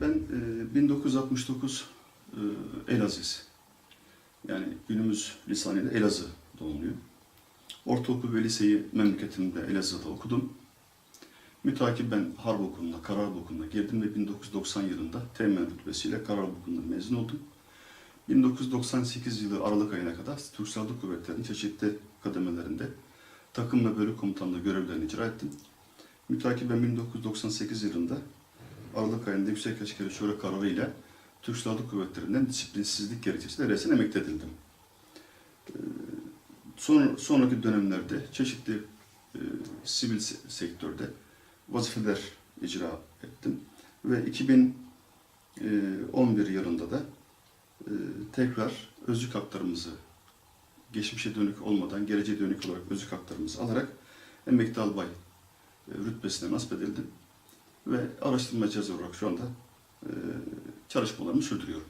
Ben e, 1969 e, Elaziz. Yani günümüz lisanıyla Elazığ doğumluyum. Ortaokul ve liseyi memleketimde Elazığ'da okudum. Mütakip ben Harp Okulu'na, Karar Okulu'na girdim ve 1990 yılında teğmen rütbesiyle Karar Harp Okulu'ndan mezun oldum. 1998 yılı Aralık ayına kadar Türk Silahlı Kuvvetleri'nin çeşitli kademelerinde takım ve bölük komutanlığı görevlerini icra ettim. Mütakiben 1998 yılında Aralık ayında Yüksek Askeri Şura kararı ile Türk Silahlı Kuvvetleri'nden disiplinsizlik gerekçesiyle resen emekli edildim. Ee, Son, sonraki dönemlerde çeşitli e, sivil se- sektörde vazifeler icra ettim. Ve 2011 yılında da e, tekrar özlük haklarımızı geçmişe dönük olmadan geleceğe dönük olarak özlük haklarımızı alarak emekli albay e, rütbesine nasip edildim. Ve araştırmacı olarak şu anda e, çalışmalarımı sürdürüyorum.